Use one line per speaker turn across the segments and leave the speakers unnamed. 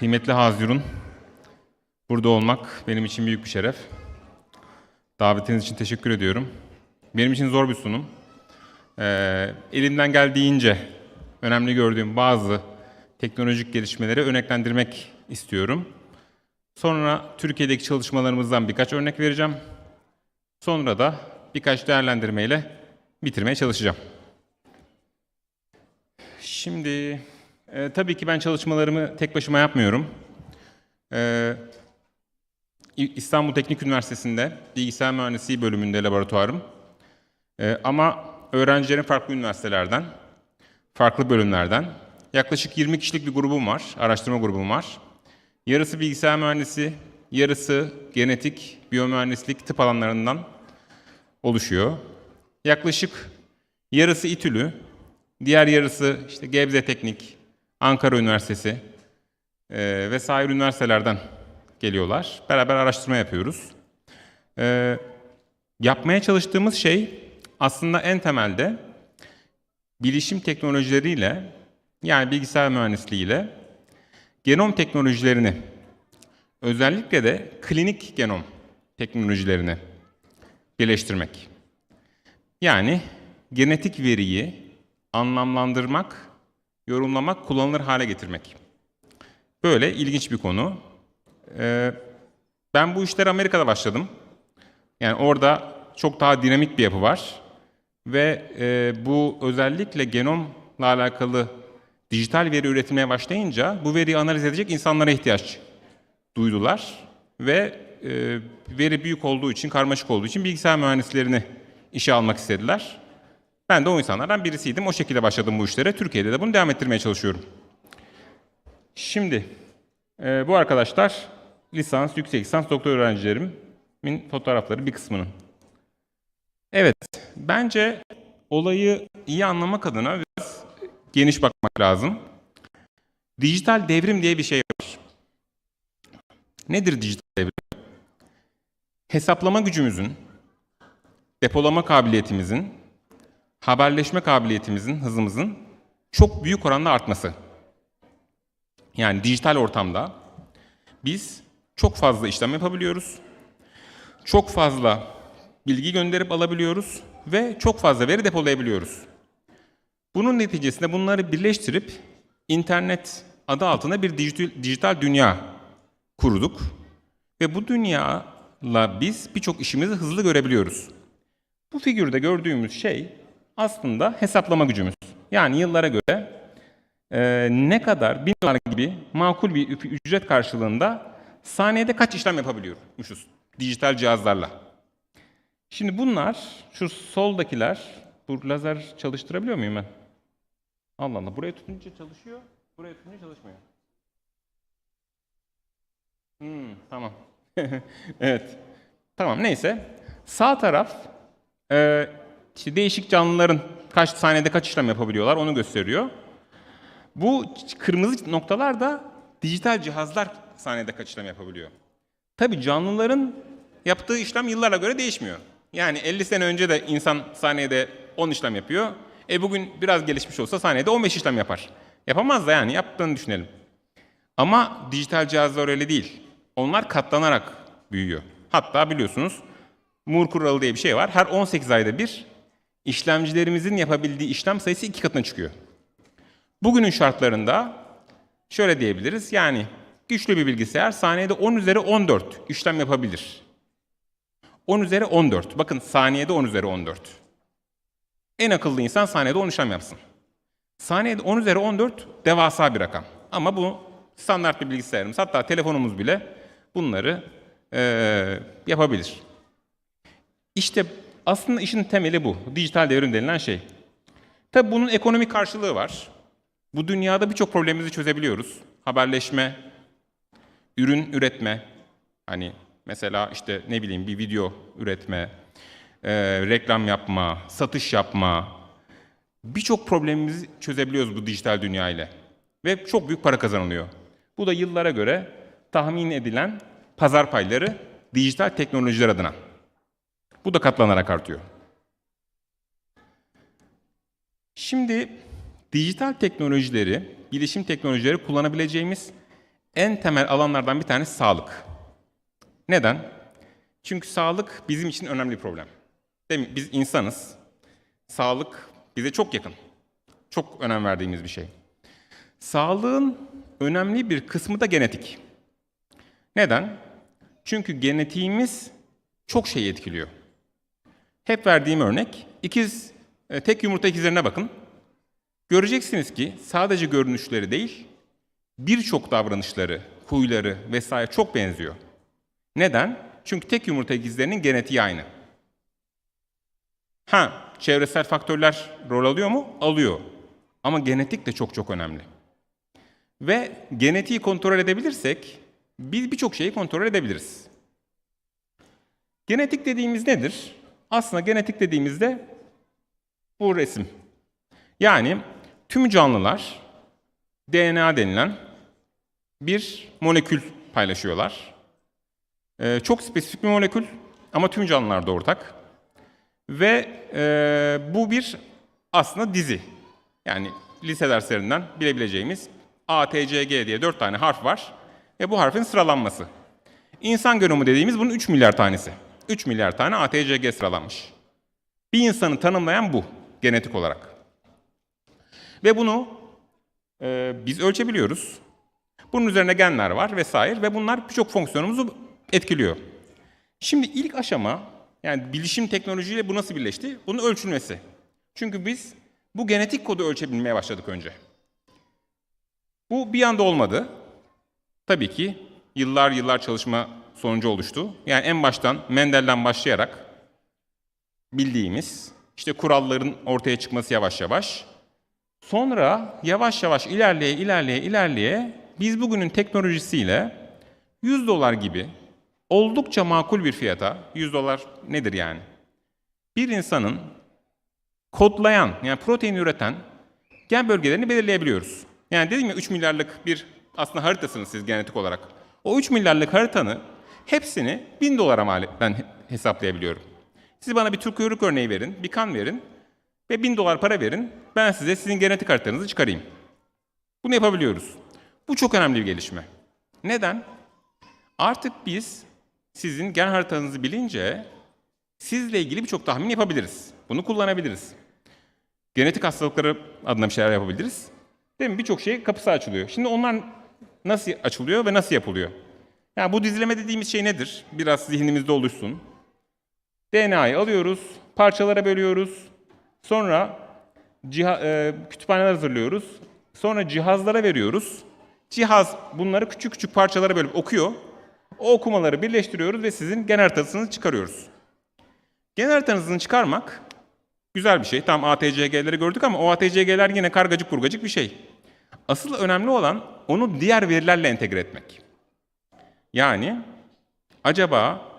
Kıymetli Hazirun, burada olmak benim için büyük bir şeref. Davetiniz için teşekkür ediyorum. Benim için zor bir sunum. Ee, elimden geldiğince önemli gördüğüm bazı teknolojik gelişmeleri örneklendirmek istiyorum. Sonra Türkiye'deki çalışmalarımızdan birkaç örnek vereceğim. Sonra da birkaç değerlendirmeyle bitirmeye çalışacağım. Şimdi e, tabii ki ben çalışmalarımı tek başıma yapmıyorum. E, İstanbul Teknik Üniversitesi'nde bilgisayar mühendisliği bölümünde laboratuvarım. E, ama öğrencilerin farklı üniversitelerden, farklı bölümlerden yaklaşık 20 kişilik bir grubum var, araştırma grubum var. Yarısı bilgisayar mühendisi, yarısı genetik, biyomühendislik, tıp alanlarından oluşuyor. Yaklaşık yarısı İTÜ'lü, diğer yarısı işte Gebze Teknik, Ankara Üniversitesi e, vesaire üniversitelerden geliyorlar. Beraber araştırma yapıyoruz. E, yapmaya çalıştığımız şey aslında en temelde bilişim teknolojileriyle yani bilgisayar mühendisliğiyle genom teknolojilerini özellikle de klinik genom teknolojilerini birleştirmek. Yani genetik veriyi anlamlandırmak, yorumlamak, kullanılır hale getirmek. Böyle ilginç bir konu. Ee, ben bu işlere Amerika'da başladım. Yani orada çok daha dinamik bir yapı var. Ve e, bu özellikle genomla alakalı dijital veri üretilmeye başlayınca bu veriyi analiz edecek insanlara ihtiyaç duydular. Ve e, veri büyük olduğu için, karmaşık olduğu için bilgisayar mühendislerini işe almak istediler. Ben de o insanlardan birisiydim. O şekilde başladım bu işlere. Türkiye'de de bunu devam ettirmeye çalışıyorum. Şimdi e, bu arkadaşlar lisans, yüksek lisans, doktor öğrencilerimin fotoğrafları bir kısmının. Evet, bence olayı iyi anlamak adına biraz geniş bakmak lazım. Dijital devrim diye bir şey var. Nedir dijital devrim? Hesaplama gücümüzün, depolama kabiliyetimizin, haberleşme kabiliyetimizin, hızımızın çok büyük oranda artması. Yani dijital ortamda biz çok fazla işlem yapabiliyoruz. Çok fazla bilgi gönderip alabiliyoruz ve çok fazla veri depolayabiliyoruz. Bunun neticesinde bunları birleştirip internet adı altında bir dijital, dünya kurduk. Ve bu dünyayla biz birçok işimizi hızlı görebiliyoruz. Bu figürde gördüğümüz şey aslında hesaplama gücümüz. Yani yıllara göre e, ne kadar bin dolar gibi makul bir ücret karşılığında saniyede kaç işlem yapabiliyormuşuz dijital cihazlarla. Şimdi bunlar, şu soldakiler, bu lazer çalıştırabiliyor muyum ben? Allah Allah, buraya tutunca çalışıyor, buraya tutunca çalışmıyor. Hmm, tamam. evet. Tamam, neyse. Sağ taraf, e, işte değişik canlıların kaç saniyede kaç işlem yapabiliyorlar onu gösteriyor. Bu kırmızı noktalar da dijital cihazlar saniyede kaç işlem yapabiliyor. Tabii canlıların yaptığı işlem yıllara göre değişmiyor. Yani 50 sene önce de insan saniyede 10 işlem yapıyor. E bugün biraz gelişmiş olsa saniyede 15 işlem yapar. Yapamaz da yani yaptığını düşünelim. Ama dijital cihazlar öyle değil. Onlar katlanarak büyüyor. Hatta biliyorsunuz Moore kuralı diye bir şey var. Her 18 ayda bir işlemcilerimizin yapabildiği işlem sayısı iki katına çıkıyor. Bugünün şartlarında şöyle diyebiliriz. Yani güçlü bir bilgisayar saniyede 10 üzeri 14 işlem yapabilir. 10 üzeri 14. Bakın saniyede 10 üzeri 14. En akıllı insan saniyede 10 işlem yapsın. Saniyede 10 üzeri 14 devasa bir rakam. Ama bu standart bir bilgisayarımız hatta telefonumuz bile bunları eee, yapabilir. İşte aslında işin temeli bu. Dijital devrim denilen şey. Tabii bunun ekonomik karşılığı var. Bu dünyada birçok problemimizi çözebiliyoruz. Haberleşme, ürün üretme, hani mesela işte ne bileyim bir video üretme, e, reklam yapma, satış yapma, birçok problemimizi çözebiliyoruz bu dijital dünya ile. Ve çok büyük para kazanılıyor. Bu da yıllara göre tahmin edilen pazar payları dijital teknolojiler adına. Bu da katlanarak artıyor. Şimdi dijital teknolojileri, bilişim teknolojileri kullanabileceğimiz en temel alanlardan bir tanesi sağlık. Neden? Çünkü sağlık bizim için önemli bir problem. Değil mi? Biz insanız. Sağlık bize çok yakın. Çok önem verdiğimiz bir şey. Sağlığın önemli bir kısmı da genetik. Neden? Çünkü genetiğimiz çok şey etkiliyor. Hep verdiğim örnek, ikiz, e, tek yumurta ikizlerine bakın. Göreceksiniz ki sadece görünüşleri değil, birçok davranışları, huyları vesaire çok benziyor. Neden? Çünkü tek yumurta ikizlerinin genetiği aynı. Ha, çevresel faktörler rol alıyor mu? Alıyor. Ama genetik de çok çok önemli. Ve genetiği kontrol edebilirsek biz birçok şeyi kontrol edebiliriz. Genetik dediğimiz nedir? Aslında genetik dediğimizde bu resim. Yani tüm canlılar DNA denilen bir molekül paylaşıyorlar. Ee, çok spesifik bir molekül ama tüm canlılarda ortak. Ve e, bu bir aslında dizi. Yani lise derslerinden bilebileceğimiz A, T, C, G diye dört tane harf var. Ve bu harfin sıralanması. İnsan genomu dediğimiz bunun 3 milyar tanesi. 3 milyar tane A, T, C, G sıralanmış. Bir insanı tanımlayan bu genetik olarak. Ve bunu e, biz ölçebiliyoruz. Bunun üzerine genler var vesaire ve bunlar birçok fonksiyonumuzu etkiliyor. Şimdi ilk aşama yani bilişim teknolojiyle bu nasıl birleşti? Bunun ölçülmesi. Çünkü biz bu genetik kodu ölçebilmeye başladık önce. Bu bir anda olmadı. Tabii ki yıllar yıllar çalışma sonucu oluştu. Yani en baştan Mendel'den başlayarak bildiğimiz işte kuralların ortaya çıkması yavaş yavaş. Sonra yavaş yavaş ilerleye ilerleye ilerleye biz bugünün teknolojisiyle 100 dolar gibi oldukça makul bir fiyata, 100 dolar nedir yani? Bir insanın kodlayan, yani protein üreten gen bölgelerini belirleyebiliyoruz. Yani dedim ya 3 milyarlık bir aslında haritasınız siz genetik olarak. O 3 milyarlık haritanı hepsini 1000 dolara mal ben hesaplayabiliyorum. Siz bana bir Türk kuyruk örneği verin, bir kan verin ve 1000 dolar para verin. Ben size sizin genetik haritanızı çıkarayım. Bunu yapabiliyoruz. Bu çok önemli bir gelişme. Neden? Artık biz sizin gen haritanızı bilince sizle ilgili birçok tahmin yapabiliriz. Bunu kullanabiliriz. Genetik hastalıkları adına bir şeyler yapabiliriz. Değil mi? Birçok şey kapısı açılıyor. Şimdi onlar nasıl açılıyor ve nasıl yapılıyor? Yani bu dizileme dediğimiz şey nedir? Biraz zihnimizde oluşsun. DNA'yı alıyoruz, parçalara bölüyoruz. Sonra ciha- e, kütüphaneler hazırlıyoruz. Sonra cihazlara veriyoruz. Cihaz bunları küçük küçük parçalara bölüp okuyor. O okumaları birleştiriyoruz ve sizin gen haritasını çıkarıyoruz. Gen haritanızı çıkarmak güzel bir şey. Tam ATCG'leri gördük ama o ATCG'ler yine kargacık kurgacık bir şey. Asıl önemli olan onu diğer verilerle entegre etmek. Yani acaba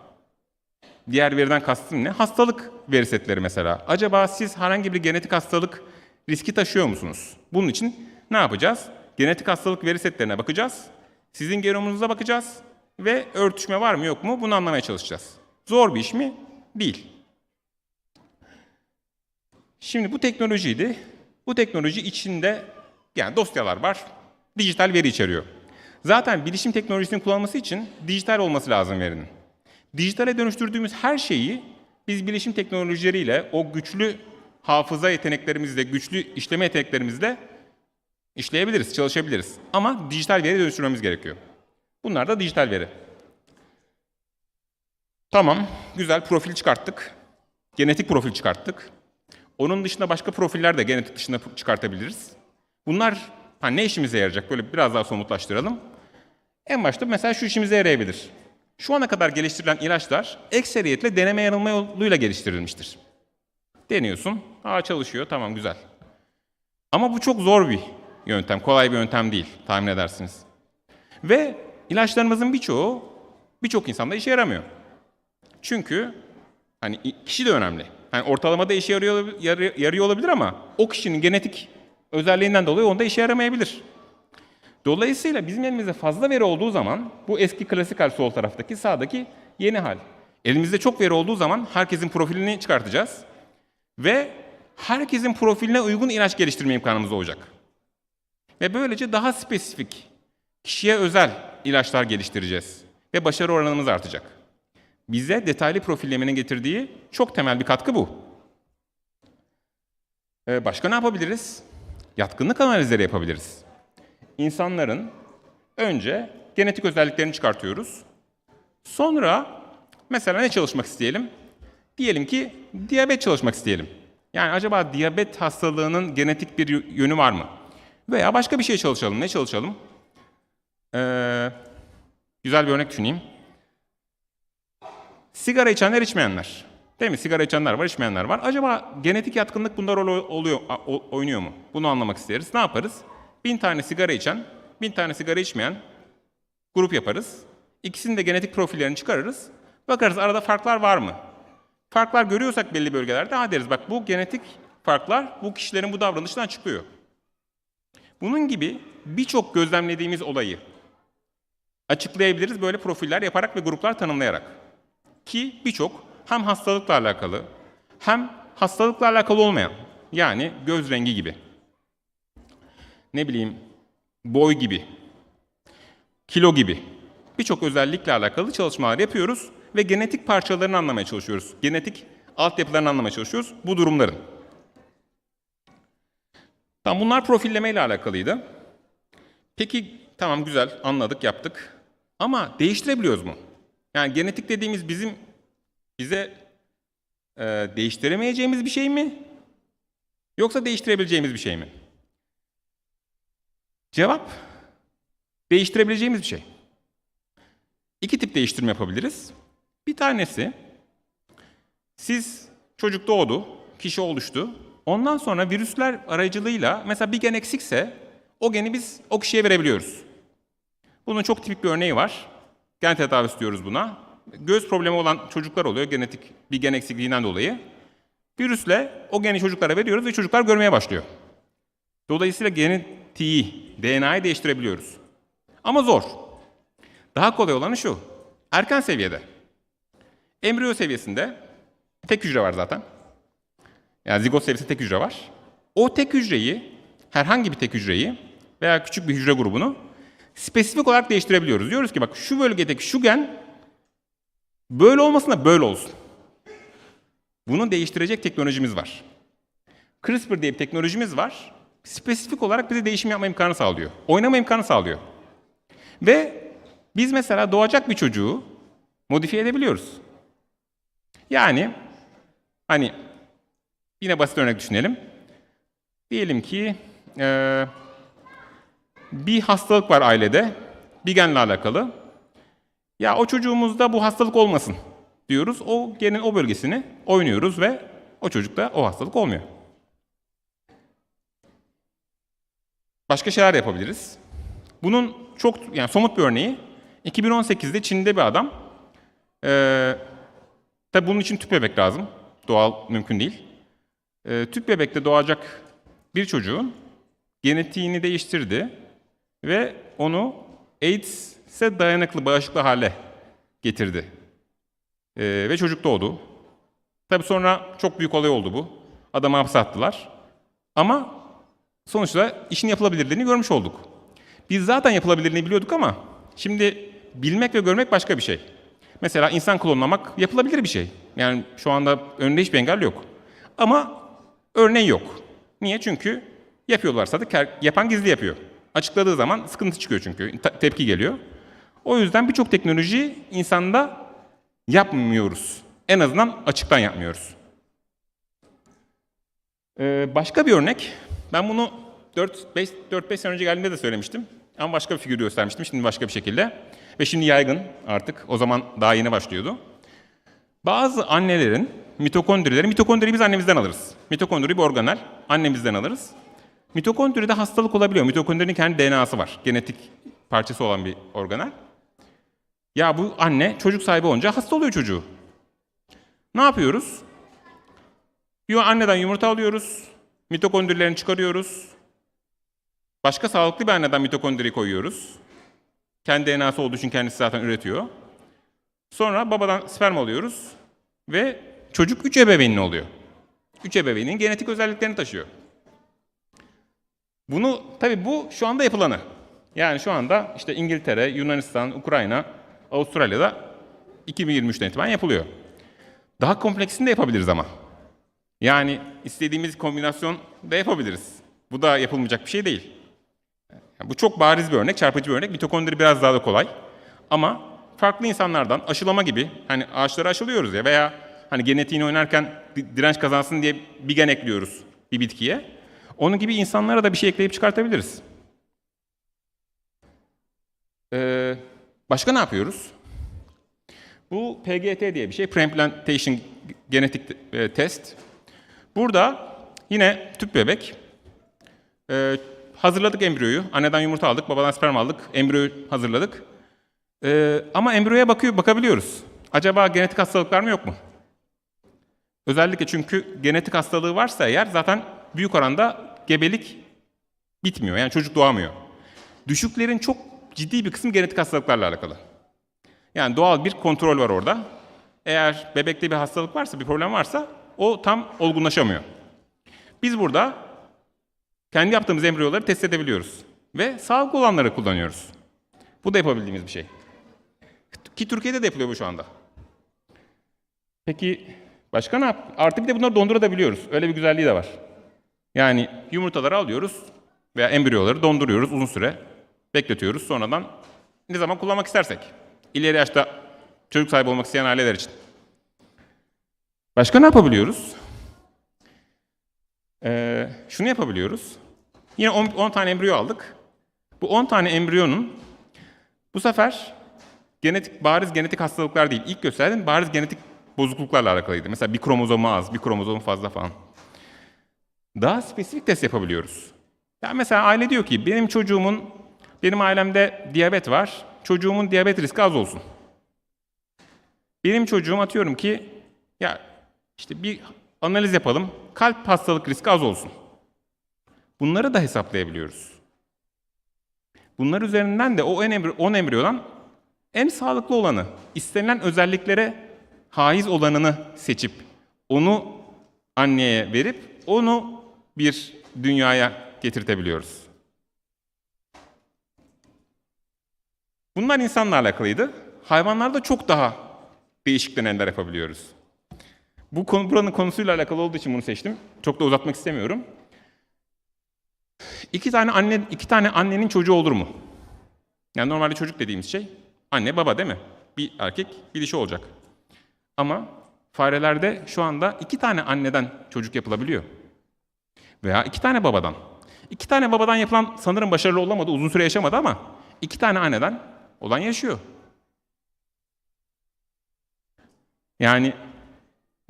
diğer veriden kastım ne? Hastalık veri setleri mesela. Acaba siz herhangi bir genetik hastalık riski taşıyor musunuz? Bunun için ne yapacağız? Genetik hastalık veri setlerine bakacağız. Sizin genomunuza bakacağız ve örtüşme var mı yok mu bunu anlamaya çalışacağız. Zor bir iş mi? Değil. Şimdi bu teknolojiydi. Bu teknoloji içinde yani dosyalar var, dijital veri içeriyor. Zaten bilişim teknolojisinin kullanılması için dijital olması lazım verinin. Dijitale dönüştürdüğümüz her şeyi biz bilişim teknolojileriyle o güçlü hafıza yeteneklerimizle, güçlü işleme yeteneklerimizle işleyebiliriz, çalışabiliriz. Ama dijital veri dönüştürmemiz gerekiyor. Bunlar da dijital veri. Tamam, güzel profil çıkarttık. Genetik profil çıkarttık. Onun dışında başka profiller de genetik dışında çıkartabiliriz. Bunlar ha, ne işimize yarayacak? Böyle biraz daha somutlaştıralım. En başta mesela şu işimize yarayabilir. Şu ana kadar geliştirilen ilaçlar ekseriyetle deneme yanılma yoluyla geliştirilmiştir. Deniyorsun, aa çalışıyor, tamam güzel. Ama bu çok zor bir yöntem, kolay bir yöntem değil, tahmin edersiniz. Ve ilaçlarımızın birçoğu birçok insanda işe yaramıyor. Çünkü hani kişi de önemli. Hani ortalamada işe yarıyor, yarı- yarıyor olabilir ama o kişinin genetik özelliğinden dolayı onda işe yaramayabilir. Dolayısıyla bizim elimizde fazla veri olduğu zaman bu eski klasik hal sol taraftaki sağdaki yeni hal. Elimizde çok veri olduğu zaman herkesin profilini çıkartacağız ve herkesin profiline uygun ilaç geliştirme imkanımız olacak. Ve böylece daha spesifik, kişiye özel ilaçlar geliştireceğiz ve başarı oranımız artacak. Bize detaylı profillemenin getirdiği çok temel bir katkı bu. Ee, başka ne yapabiliriz? Yatkınlık analizleri yapabiliriz. İnsanların önce genetik özelliklerini çıkartıyoruz. Sonra mesela ne çalışmak isteyelim? Diyelim ki diyabet çalışmak isteyelim. Yani acaba diyabet hastalığının genetik bir yönü var mı? Veya başka bir şey çalışalım. Ne çalışalım? Ee, güzel bir örnek düşüneyim. Sigara içenler içmeyenler. Değil mi? Sigara içenler var, içmeyenler var. Acaba genetik yatkınlık bunda rol oluyor, oynuyor mu? Bunu anlamak isteriz. Ne yaparız? Bin tane sigara içen, bin tane sigara içmeyen grup yaparız. İkisinin de genetik profillerini çıkarırız. Bakarız arada farklar var mı? Farklar görüyorsak belli bölgelerde ha deriz bak bu genetik farklar bu kişilerin bu davranışından çıkıyor. Bunun gibi birçok gözlemlediğimiz olayı açıklayabiliriz böyle profiller yaparak ve gruplar tanımlayarak. Ki birçok hem hastalıkla alakalı hem hastalıkla alakalı olmayan yani göz rengi gibi ne bileyim boy gibi kilo gibi birçok özellikle alakalı çalışmalar yapıyoruz ve genetik parçalarını anlamaya çalışıyoruz. Genetik altyapılarını anlamaya çalışıyoruz bu durumların. Tamam bunlar profilleme ile alakalıydı. Peki tamam güzel anladık yaptık. Ama değiştirebiliyoruz mu? Yani genetik dediğimiz bizim bize e, değiştiremeyeceğimiz bir şey mi? Yoksa değiştirebileceğimiz bir şey mi? Cevap değiştirebileceğimiz bir şey. İki tip değiştirme yapabiliriz. Bir tanesi siz çocuk doğdu, kişi oluştu. Ondan sonra virüsler aracılığıyla mesela bir gen eksikse o geni biz o kişiye verebiliyoruz. Bunun çok tipik bir örneği var. Gen tedavisi diyoruz buna. Göz problemi olan çocuklar oluyor genetik bir gen eksikliğinden dolayı. Virüsle o geni çocuklara veriyoruz ve çocuklar görmeye başlıyor. Dolayısıyla genetiği, DNA'yı değiştirebiliyoruz. Ama zor. Daha kolay olanı şu. Erken seviyede. Embriyo seviyesinde tek hücre var zaten. Yani zigot seviyesinde tek hücre var. O tek hücreyi, herhangi bir tek hücreyi veya küçük bir hücre grubunu spesifik olarak değiştirebiliyoruz. Diyoruz ki bak şu bölgedeki şu gen böyle olmasın da böyle olsun. Bunu değiştirecek teknolojimiz var. CRISPR diye bir teknolojimiz var. Spesifik olarak bize değişim yapma imkanı sağlıyor. Oynama imkanı sağlıyor. Ve biz mesela doğacak bir çocuğu modifiye edebiliyoruz. Yani hani yine basit örnek düşünelim. Diyelim ki eee, bir hastalık var ailede, bir genle alakalı. Ya o çocuğumuzda bu hastalık olmasın diyoruz. O genin o bölgesini oynuyoruz ve o çocukta o hastalık olmuyor. Başka şeyler yapabiliriz. Bunun çok yani somut bir örneği 2018'de Çin'de bir adam eee tabi bunun için tüp bebek lazım. Doğal mümkün değil. Eee tüp bebekte doğacak bir çocuğun genetiğini değiştirdi ve onu AIDS'e dayanıklı, bağışıklı hale getirdi. Eee, ve çocuk doğdu. Tabi sonra çok büyük olay oldu bu. Adamı hapse attılar. Ama sonuçta işin yapılabilirliğini görmüş olduk. Biz zaten yapılabilirliğini biliyorduk ama şimdi bilmek ve görmek başka bir şey. Mesela insan klonlamak yapılabilir bir şey. Yani şu anda önünde hiçbir engel yok. Ama örneği yok. Niye? Çünkü yapıyorlarsa da yapan gizli yapıyor. Açıkladığı zaman sıkıntı çıkıyor çünkü. te- tepki geliyor. O yüzden birçok teknoloji insanda yapmıyoruz. En azından açıktan yapmıyoruz. Ee, başka bir örnek. Ben bunu 4-5 4-5 sene önce geldiğimde de söylemiştim. Ama başka bir figür göstermiştim. Şimdi başka bir şekilde. Ve şimdi yaygın artık. O zaman daha yeni başlıyordu. Bazı annelerin mitokondrileri, mitokondriyi biz annemizden alırız. Mitokondri bir organel, annemizden alırız. Mitokondride hastalık olabiliyor. Mitokondrinin kendi DNA'sı var. Genetik parçası olan bir organel. Ya bu anne çocuk sahibi olunca hasta oluyor çocuğu. Ne yapıyoruz? Anneden yumurta alıyoruz. Mitokondrilerini çıkarıyoruz. Başka sağlıklı bir anneden mitokondri koyuyoruz. Kendi DNA'sı olduğu için kendisi zaten üretiyor. Sonra babadan sperm alıyoruz ve çocuk üç ebeveynli oluyor. Üç ebeveynin genetik özelliklerini taşıyor. Bunu tabii bu şu anda yapılanı. Yani şu anda işte İngiltere, Yunanistan, Ukrayna, Avustralya'da 2023'ten itibaren yapılıyor. Daha kompleksini de yapabiliriz ama. Yani istediğimiz kombinasyon da yapabiliriz. Bu da yapılmayacak bir şey değil. Yani bu çok bariz bir örnek, çarpıcı bir örnek. Mitokondri biraz daha da kolay. Ama farklı insanlardan aşılama gibi, hani ağaçları aşılıyoruz ya veya hani genetiğini oynarken di- direnç kazansın diye bir gen ekliyoruz bir bitkiye. Onun gibi insanlara da bir şey ekleyip çıkartabiliriz. Ee, başka ne yapıyoruz? Bu PGT diye bir şey, Preimplantation Genetik e, Test. Burada yine tüp bebek. Ee, hazırladık embriyoyu. Anneden yumurta aldık, babadan sperm aldık. Embriyoyu hazırladık. Ee, ama embriyoya bakıyor, bakabiliyoruz. Acaba genetik hastalıklar mı yok mu? Özellikle çünkü genetik hastalığı varsa eğer zaten büyük oranda gebelik bitmiyor. Yani çocuk doğamıyor. Düşüklerin çok ciddi bir kısmı genetik hastalıklarla alakalı. Yani doğal bir kontrol var orada. Eğer bebekte bir hastalık varsa, bir problem varsa o tam olgunlaşamıyor. Biz burada kendi yaptığımız embriyoları test edebiliyoruz. Ve sağlıklı olanları kullanıyoruz. Bu da yapabildiğimiz bir şey. Ki Türkiye'de de yapılıyor bu şu anda. Peki başka ne yap? Artık bir de bunları dondurabiliyoruz. Öyle bir güzelliği de var. Yani yumurtaları alıyoruz veya embriyoları donduruyoruz uzun süre. Bekletiyoruz sonradan ne zaman kullanmak istersek. İleri yaşta çocuk sahibi olmak isteyen aileler için. Başka ne yapabiliyoruz? Ee, şunu yapabiliyoruz. Yine 10, 10 tane embriyo aldık. Bu 10 tane embriyonun bu sefer genetik bariz genetik hastalıklar değil. İlk gösterdiğim bariz genetik bozukluklarla alakalıydı. Mesela bir kromozomu az, bir kromozomu fazla falan. Daha spesifik test yapabiliyoruz. Ya mesela aile diyor ki benim çocuğumun, benim ailemde diyabet var. Çocuğumun diyabet riski az olsun. Benim çocuğum atıyorum ki ya işte bir analiz yapalım. Kalp hastalık riski az olsun. Bunları da hesaplayabiliyoruz. Bunlar üzerinden de o 10 embriyo, 10 embriyodan en sağlıklı olanı, istenilen özelliklere haiz olanını seçip onu anneye verip onu bir dünyaya getirtebiliyoruz. Bunlar insanla alakalıydı. Hayvanlarda çok daha değişik denemeler yapabiliyoruz. Bu konu, buranın konusuyla alakalı olduğu için bunu seçtim. Çok da uzatmak istemiyorum. İki tane anne, iki tane annenin çocuğu olur mu? Yani normalde çocuk dediğimiz şey anne baba değil mi? Bir erkek, bir dişi olacak. Ama farelerde şu anda iki tane anneden çocuk yapılabiliyor. Veya iki tane babadan. İki tane babadan yapılan sanırım başarılı olamadı, uzun süre yaşamadı ama iki tane anneden olan yaşıyor. Yani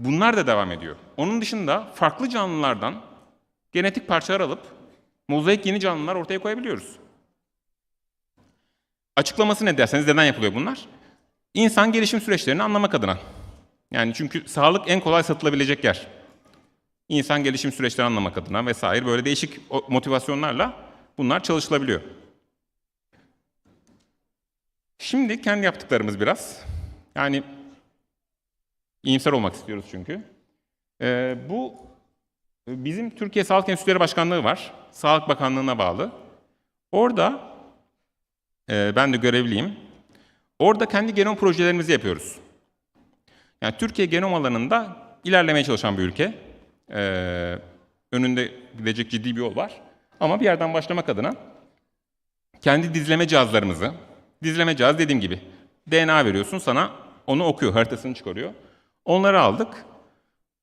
bunlar da devam ediyor. Onun dışında farklı canlılardan genetik parçalar alıp mozaik yeni canlılar ortaya koyabiliyoruz. Açıklaması ne derseniz neden yapılıyor bunlar? İnsan gelişim süreçlerini anlamak adına. Yani çünkü sağlık en kolay satılabilecek yer. İnsan gelişim süreçlerini anlamak adına vesaire böyle değişik motivasyonlarla bunlar çalışılabiliyor. Şimdi kendi yaptıklarımız biraz. Yani iyimser olmak istiyoruz çünkü. Ee, bu bizim Türkiye Sağlık Enstitüleri Başkanlığı var. Sağlık Bakanlığı'na bağlı. Orada e, ben de görevliyim. Orada kendi genom projelerimizi yapıyoruz. Yani Türkiye genom alanında ilerlemeye çalışan bir ülke. Ee, önünde gidecek ciddi bir yol var. Ama bir yerden başlamak adına kendi dizleme cihazlarımızı, dizleme cihaz dediğim gibi DNA veriyorsun sana onu okuyor, haritasını çıkarıyor. Onları aldık.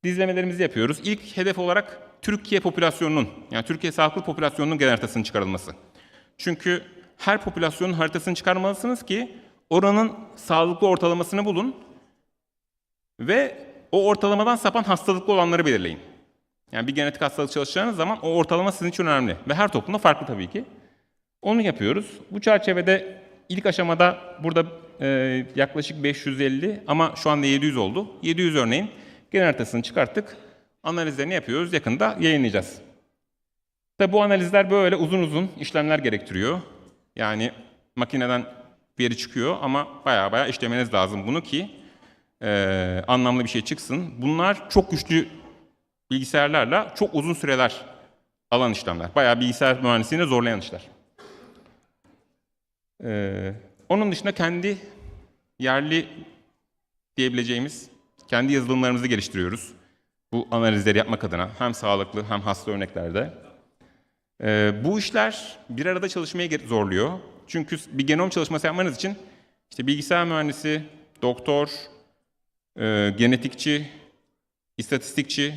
Dizlemelerimizi yapıyoruz. İlk hedef olarak Türkiye popülasyonunun, yani Türkiye sağlıklı popülasyonunun genel haritasının çıkarılması. Çünkü her popülasyonun haritasını çıkarmalısınız ki oranın sağlıklı ortalamasını bulun ve o ortalamadan sapan hastalıklı olanları belirleyin. Yani bir genetik hastalık çalışacağınız zaman o ortalama sizin için önemli. Ve her toplumda farklı tabii ki. Onu yapıyoruz. Bu çerçevede ilk aşamada burada e, yaklaşık 550 ama şu anda 700 oldu. 700 örneğin genel haritasını çıkarttık. Analizlerini yapıyoruz. Yakında yayınlayacağız. Tabi bu analizler böyle uzun uzun işlemler gerektiriyor. Yani makineden veri çıkıyor ama baya baya işlemeniz lazım bunu ki e, anlamlı bir şey çıksın. Bunlar çok güçlü bilgisayarlarla çok uzun süreler alan işlemler. Bayağı bilgisayar mühendisliğini zorlayan işler. Ee, onun dışında kendi yerli diyebileceğimiz kendi yazılımlarımızı geliştiriyoruz. Bu analizleri yapmak adına hem sağlıklı hem hasta örneklerde. Ee, bu işler bir arada çalışmayı zorluyor. Çünkü bir genom çalışması yapmanız için işte bilgisayar mühendisi, doktor, e, genetikçi, istatistikçi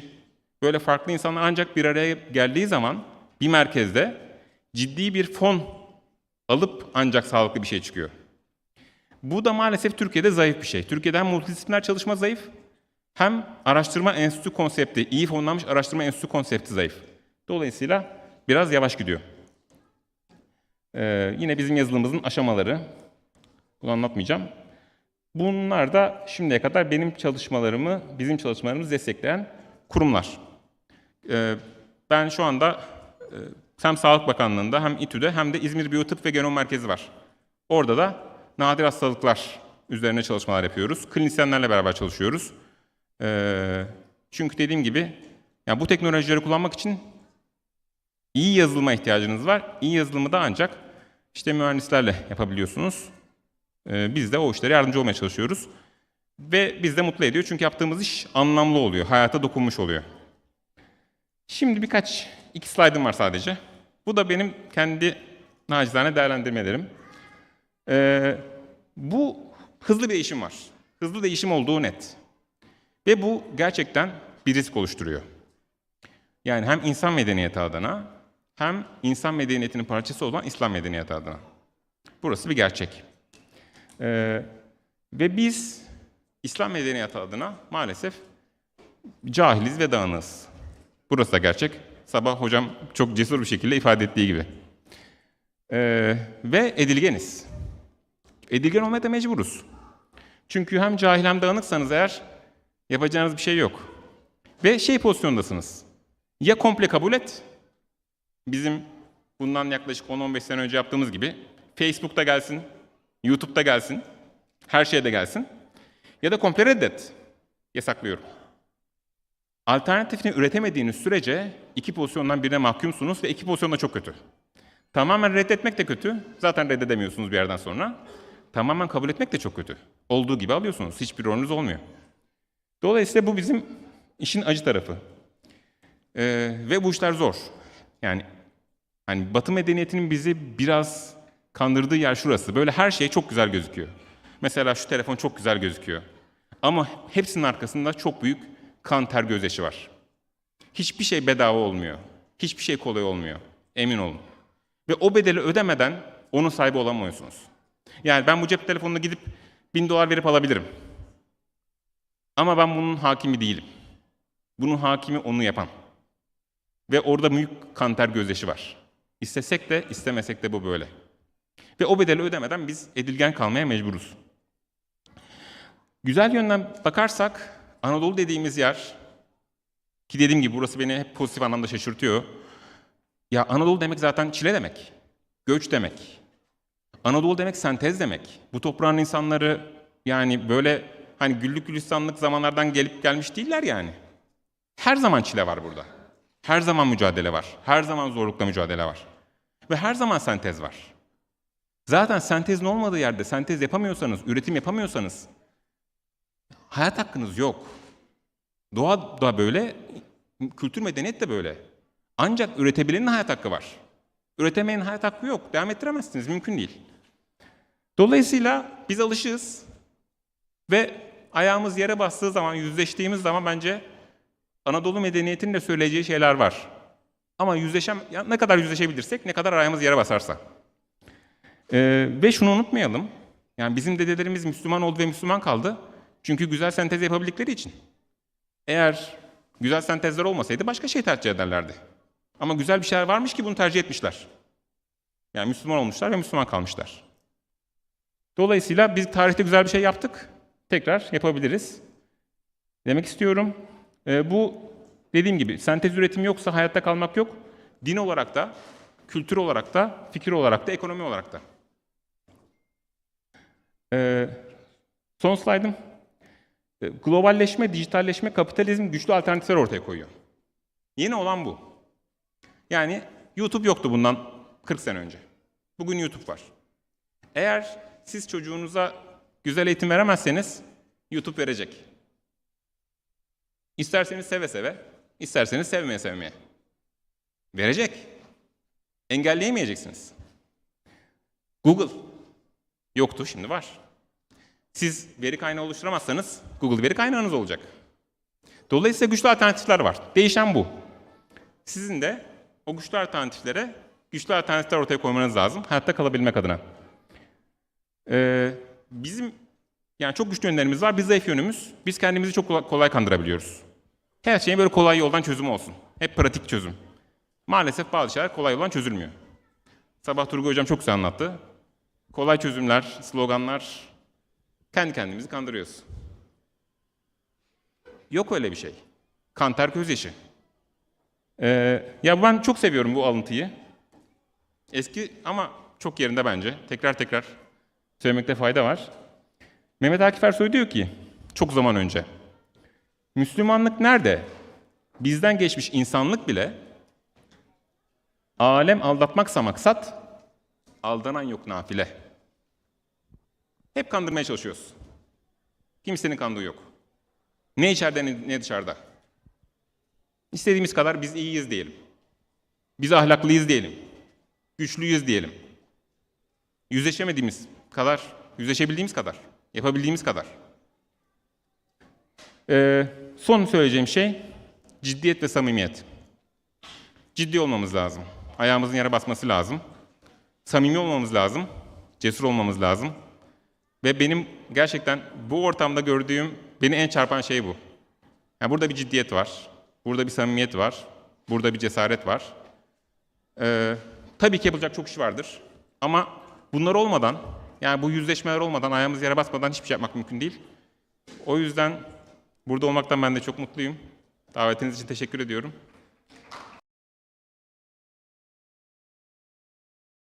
böyle farklı insanlar ancak bir araya geldiği zaman bir merkezde ciddi bir fon alıp ancak sağlıklı bir şey çıkıyor. Bu da maalesef Türkiye'de zayıf bir şey. Türkiye'de hem multidisipliner çalışma zayıf, hem araştırma enstitü konsepti, iyi fonlanmış araştırma enstitü konsepti zayıf. Dolayısıyla biraz yavaş gidiyor. Ee, yine bizim yazılımımızın aşamaları, bunu anlatmayacağım. Bunlar da şimdiye kadar benim çalışmalarımı, bizim çalışmalarımızı destekleyen kurumlar. Ee, ben şu anda e, hem Sağlık Bakanlığı'nda hem İTÜ'de hem de İzmir Biyotıp ve Genom Merkezi var. Orada da nadir hastalıklar üzerine çalışmalar yapıyoruz. Klinisyenlerle beraber çalışıyoruz. Ee, çünkü dediğim gibi yani bu teknolojileri kullanmak için iyi yazılıma ihtiyacınız var. İyi yazılımı da ancak işte mühendislerle yapabiliyorsunuz. Ee, biz de o işlere yardımcı olmaya çalışıyoruz. Ve biz de mutlu ediyor çünkü yaptığımız iş anlamlı oluyor, hayata dokunmuş oluyor. Şimdi birkaç, iki slaydım var sadece. Bu da benim kendi nacizane değerlendirmelerim. Ee, bu hızlı bir değişim var. Hızlı değişim olduğu net. Ve bu gerçekten bir risk oluşturuyor. Yani hem insan medeniyeti adına hem insan medeniyetinin parçası olan İslam medeniyeti adına. Burası bir gerçek. Ee, ve biz İslam medeniyeti adına maalesef cahiliz ve dağınığız. Burası da gerçek. Sabah hocam çok cesur bir şekilde ifade ettiği gibi. Ee, ve edilgeniz. Edilgen olmaya da mecburuz. Çünkü hem cahil hem dağınıksanız eğer yapacağınız bir şey yok. Ve şey pozisyondasınız. Ya komple kabul et, bizim bundan yaklaşık 10-15 sene önce yaptığımız gibi Facebook'ta gelsin, YouTube'da gelsin, her şeyde gelsin. Ya da komple reddet. Yasaklıyorum. Alternatifini üretemediğiniz sürece iki pozisyondan birine mahkumsunuz ve iki pozisyon da çok kötü. Tamamen reddetmek de kötü. Zaten reddedemiyorsunuz bir yerden sonra. Tamamen kabul etmek de çok kötü. Olduğu gibi alıyorsunuz. Hiçbir rolünüz olmuyor. Dolayısıyla bu bizim işin acı tarafı. Ee, ve bu işler zor. Yani hani Batı medeniyetinin bizi biraz kandırdığı yer şurası. Böyle her şey çok güzel gözüküyor. Mesela şu telefon çok güzel gözüküyor. Ama hepsinin arkasında çok büyük kan ter gözyaşı var. Hiçbir şey bedava olmuyor. Hiçbir şey kolay olmuyor. Emin olun. Ve o bedeli ödemeden onun sahibi olamıyorsunuz. Yani ben bu cep telefonuna gidip bin dolar verip alabilirim. Ama ben bunun hakimi değilim. Bunun hakimi onu yapan. Ve orada büyük kanter gözyaşı var. İstesek de istemesek de bu böyle. Ve o bedeli ödemeden biz edilgen kalmaya mecburuz. Güzel yönden bakarsak Anadolu dediğimiz yer ki dediğim gibi burası beni hep pozitif anlamda şaşırtıyor. Ya Anadolu demek zaten çile demek. Göç demek. Anadolu demek sentez demek. Bu toprağın insanları yani böyle hani güllük gülistanlık zamanlardan gelip gelmiş değiller yani. Her zaman çile var burada. Her zaman mücadele var. Her zaman zorlukla mücadele var. Ve her zaman sentez var. Zaten sentezin olmadığı yerde sentez yapamıyorsanız, üretim yapamıyorsanız hayat hakkınız yok. Doğa da böyle, kültür medeniyet de böyle. Ancak üretebilenin hayat hakkı var. Üretemeyenin hayat hakkı yok. Devam ettiremezsiniz, mümkün değil. Dolayısıyla biz alışığız ve ayağımız yere bastığı zaman, yüzleştiğimiz zaman bence Anadolu medeniyetinin de söyleyeceği şeyler var. Ama yüzleşem, ne kadar yüzleşebilirsek, ne kadar ayağımız yere basarsa. Ee, ve şunu unutmayalım. Yani bizim dedelerimiz Müslüman oldu ve Müslüman kaldı. Çünkü güzel sentez yapabildikleri için. Eğer güzel sentezler olmasaydı başka şey tercih ederlerdi. Ama güzel bir şeyler varmış ki bunu tercih etmişler. Yani Müslüman olmuşlar ve Müslüman kalmışlar. Dolayısıyla biz tarihte güzel bir şey yaptık. Tekrar yapabiliriz. Demek istiyorum. Ee, bu dediğim gibi sentez üretim yoksa hayatta kalmak yok. Din olarak da, kültür olarak da, fikir olarak da, ekonomi olarak da. Ee, son slaydım. Ee, Globalleşme, dijitalleşme, kapitalizm güçlü alternatifler ortaya koyuyor. Yeni olan bu. Yani YouTube yoktu bundan 40 sene önce. Bugün YouTube var. Eğer siz çocuğunuza güzel eğitim veremezseniz YouTube verecek. İsterseniz seve seve, isterseniz sevmeye sevmeye. Verecek. Engelleyemeyeceksiniz. Google yoktu, şimdi var. Siz veri kaynağı oluşturamazsanız Google veri kaynağınız olacak. Dolayısıyla güçlü alternatifler var. Değişen bu. Sizin de o güçlü alternatiflere güçlü alternatifler ortaya koymanız lazım hayatta kalabilmek adına. Ee, bizim yani çok güçlü yönlerimiz var. Biz zayıf yönümüz. Biz kendimizi çok kolay, kolay kandırabiliyoruz. Her şeyin böyle kolay yoldan çözüm olsun. Hep pratik çözüm. Maalesef bazı şeyler kolay yoldan çözülmüyor. Sabah Turgay Hocam çok güzel anlattı. Kolay çözümler, sloganlar, kendi kendimizi kandırıyoruz. Yok öyle bir şey. Kantar gözyaşı. Ee, ya ben çok seviyorum bu alıntıyı. Eski ama çok yerinde bence. Tekrar tekrar söylemekte fayda var. Mehmet Akif Ersoy diyor ki, çok zaman önce, Müslümanlık nerede? Bizden geçmiş insanlık bile, alem aldatmaksa maksat, aldanan yok nafile. Hep kandırmaya çalışıyoruz. Kimsenin kandığı yok. Ne içeride ne dışarıda. İstediğimiz kadar biz iyiyiz diyelim. Biz ahlaklıyız diyelim. Güçlüyüz diyelim. Yüzleşemediğimiz kadar, yüzleşebildiğimiz kadar, yapabildiğimiz kadar. Ee, son söyleyeceğim şey ciddiyet ve samimiyet. Ciddi olmamız lazım. Ayağımızın yere basması lazım. Samimi olmamız lazım. Cesur olmamız lazım. Ve benim gerçekten bu ortamda gördüğüm beni en çarpan şey bu. Yani burada bir ciddiyet var. Burada bir samimiyet var. Burada bir cesaret var. Ee, tabii ki yapılacak çok iş vardır. Ama bunlar olmadan, yani bu yüzleşmeler olmadan, ayağımız yere basmadan hiçbir şey yapmak mümkün değil. O yüzden burada olmaktan ben de çok mutluyum. Davetiniz için teşekkür ediyorum.